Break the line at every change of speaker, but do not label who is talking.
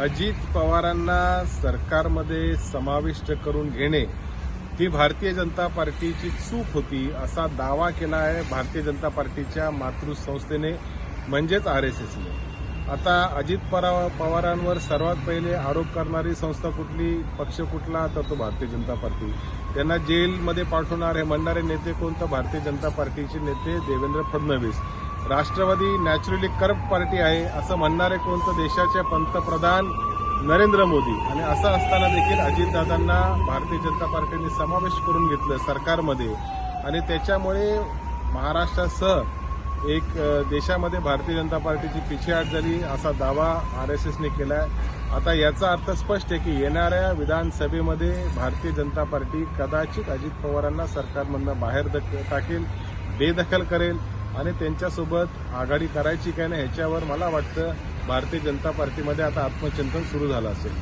अजित पवारांना सरकारमध्ये समाविष्ट करून घेणे ही भारतीय जनता पार्टीची चूक होती असा दावा केला आहे भारतीय जनता पार्टीच्या मातृसंस्थेने म्हणजेच आर एस एसने. आता अजित परा- पवारांवर सर्वात पहिले आरोप करणारी संस्था कुठली पक्ष कुठला तर तो भारतीय जनता पार्टी. त्यांना जेलमध्ये पाठवणार हे म्हणणारे नेते कोणतं? भारतीय जनता पार्टीचे नेते Devendra Fadnavis. Rashtravadi naturally corrupt party आहे असं म्हणणारे कोणतं देशाचे पंतप्रधान नरेंद्र मोदी? आणि असं असताना देखील अजितदादांना भारतीय जनता पार्टीने समावेश करून घेतलं सरकारमध्ये. आणि त्याच्यामुळे महाराष्ट्रासह एक देशामध्ये भारतीय जनता पार्टीची पिछेहाट झाली असा दावा आर एस एसने केलाय. आता याचा अर्थ स्पष्ट आहे की येणाऱ्या विधानसभेमध्ये भारतीय जनता पार्टी कदाचित अजित पवारांना सरकारमधनं बाहेर दक- टाकेल बेदखल करेल. आणि त्यांच्यासोबत आघाडी करायची काय नाही ह्याच्यावर मला वाटतं भारतीय जनता पार्टीमध्ये आता आत्मचिंतन सुरू झालं असेल.